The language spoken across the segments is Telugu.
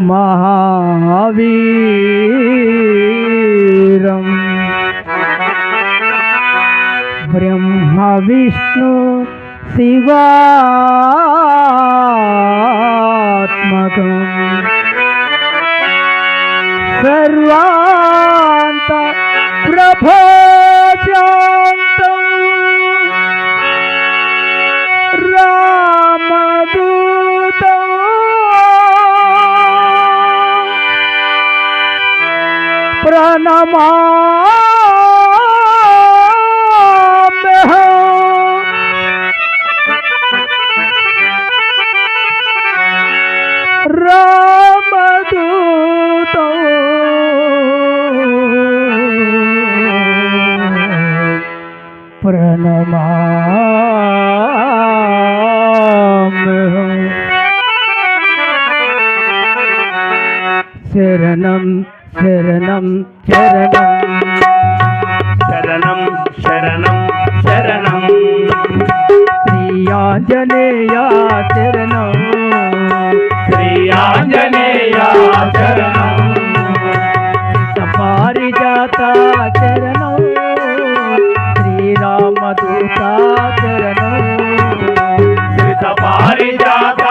महावीरम्। ब्रह्माविष्णु शिवात्मकम्। सर्वान्त प्रभो আমার ஆஞ்சநேயா சரணம். ஸ்ரீ ஆஞ்சநேயா சரணம். பாரிஜாத சரணம். ஸ்ரீராமதூத சரணம். பாரிஜாத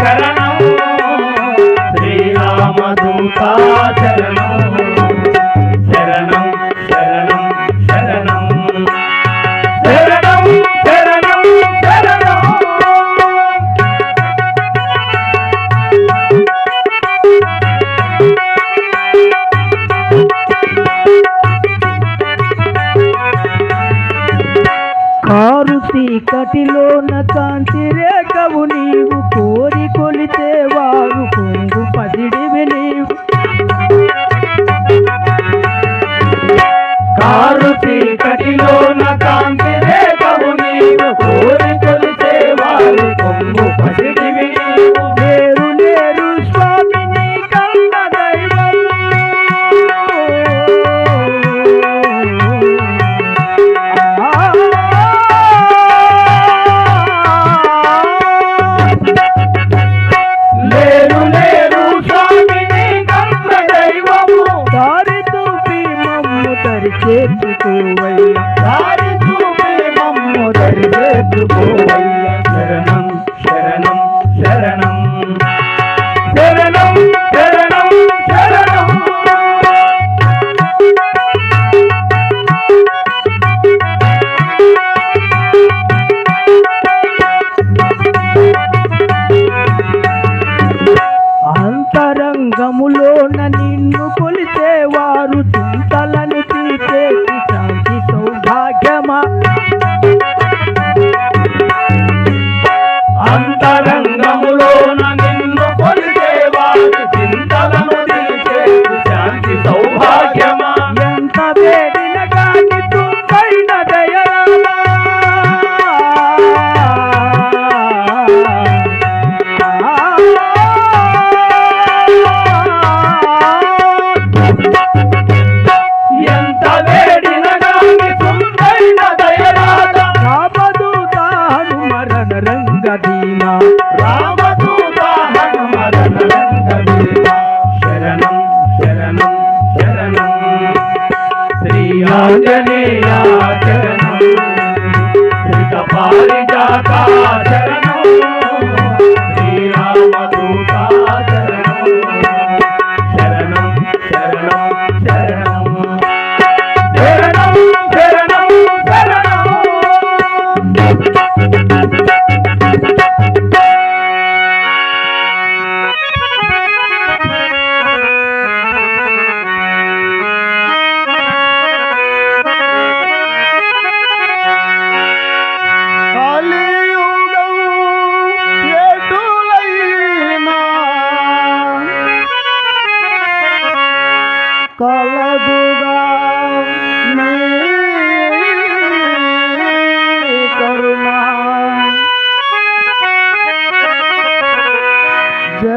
சரணம். ஸ்ரீராமதூத అంతటిలోన కాంతి రేఖవు నీవు. లోకములోన నిన్ను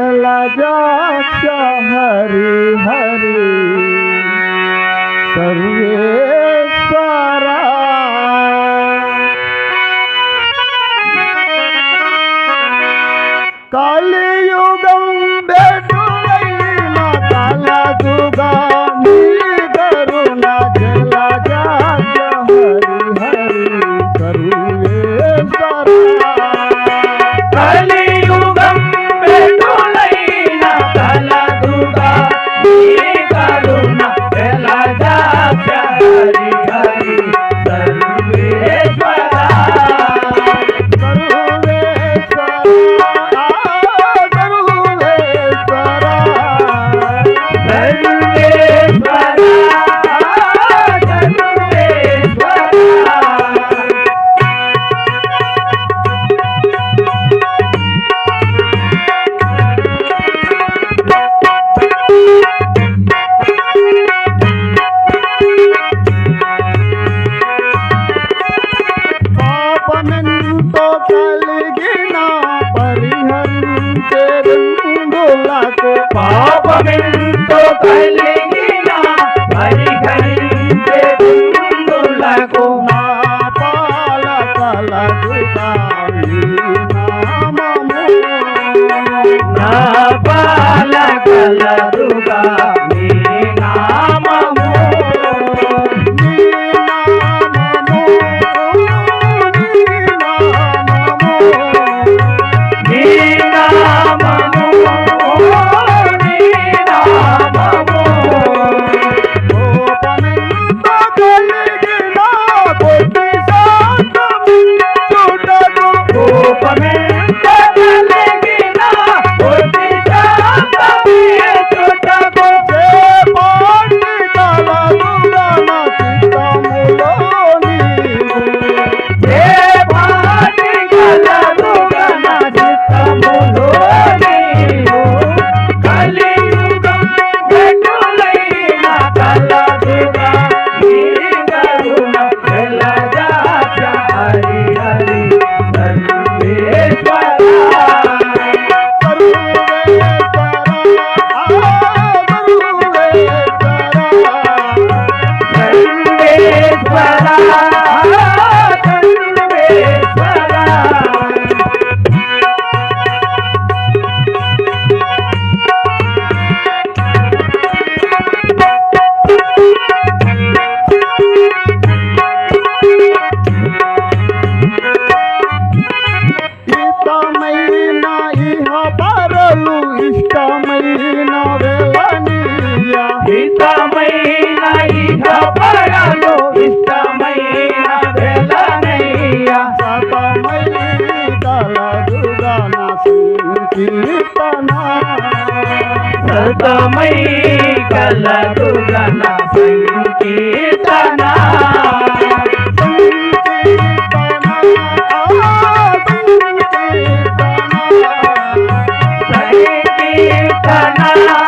चला जाता हरी हरी सर्वे పాపమెంతో కలిగిన పరిహరించే రెండులకు పాపమెంతో కలిగిన సతమై కలదుగన సంకీర్తన సంకీర్తన సంకీర్తన. సంకీర్తన.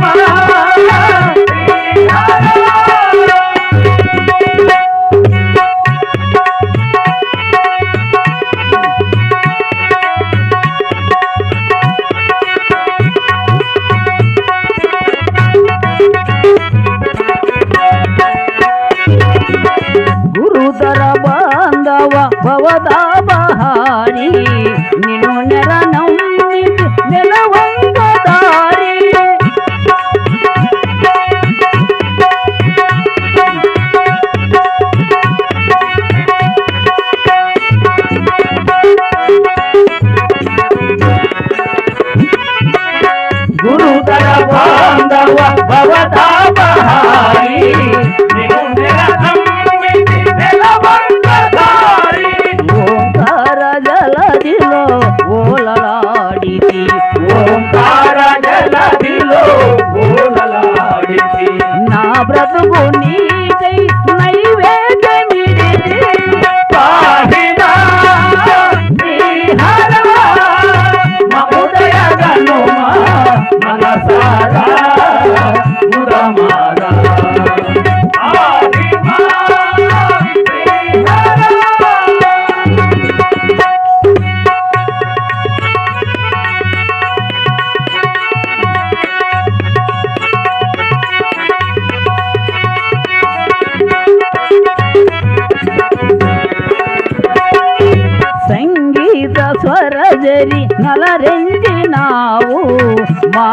Bye.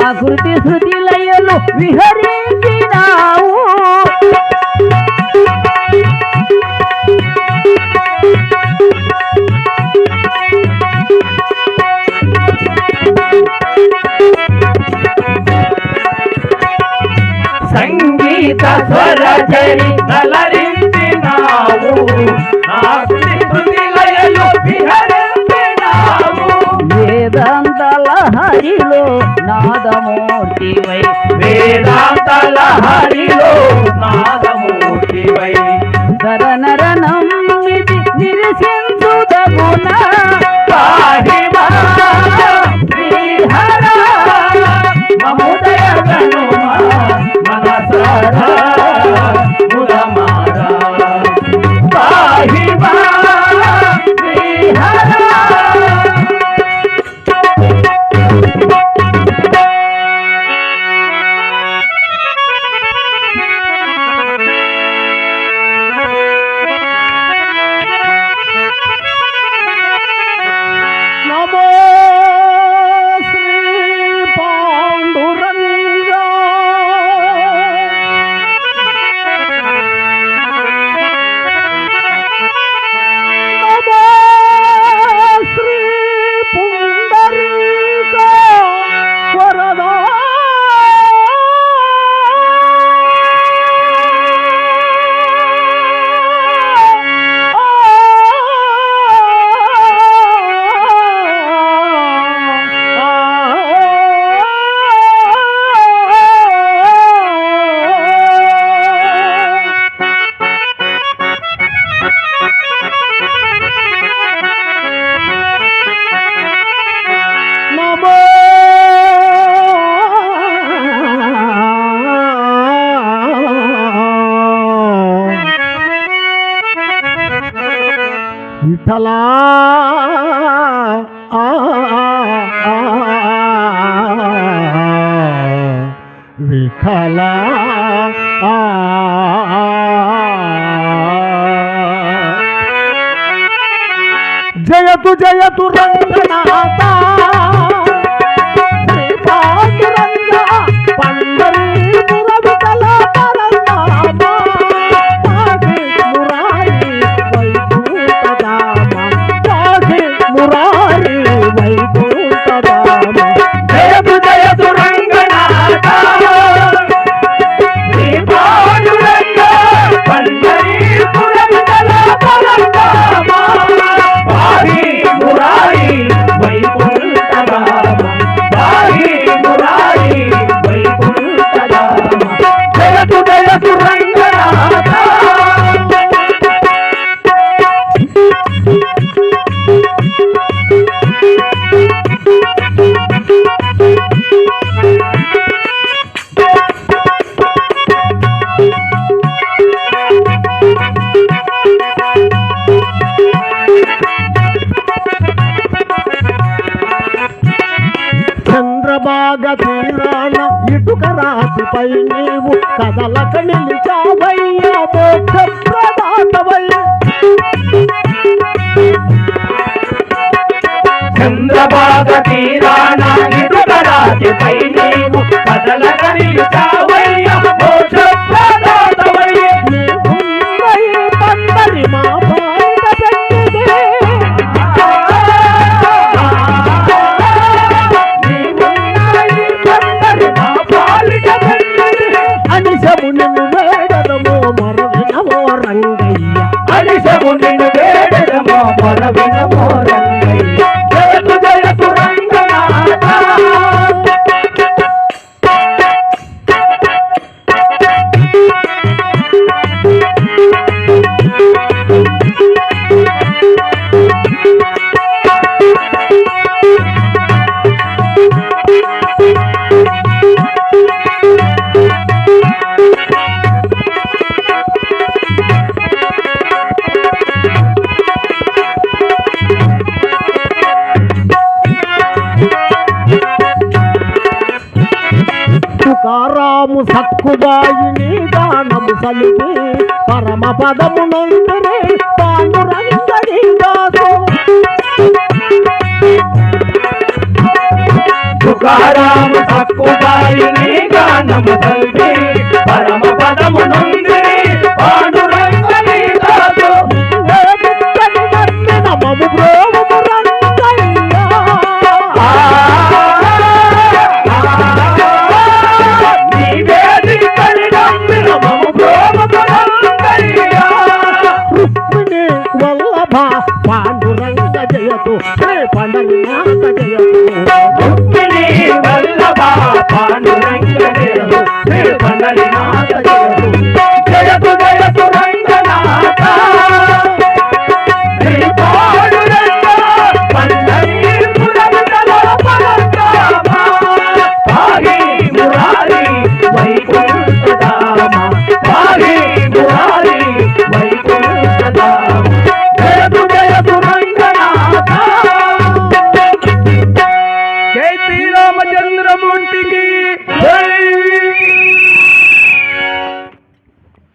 ఆకృతి శృతిలయలు విహరించినావు. సంగీత స్వర చరి నలరి వేదాంతల హరిలో నాదమూర్తివై. వేదాంతల హరిలో నాదమూర్తివై ధర నరనం నిరసిందుదగుణ విఠలా విఠలా జయతు జయతు రంగ పై నీవు కదలక నిలిచావయ్యా మోక్ష ప్రదాతవయ్యా చంద్రబాగ తీరాన ఇటుకరాతిపై ప్రభువాయుని దానము సలిగి పరమ పదము నందరే పాండురంగడి దాసు తుకారామ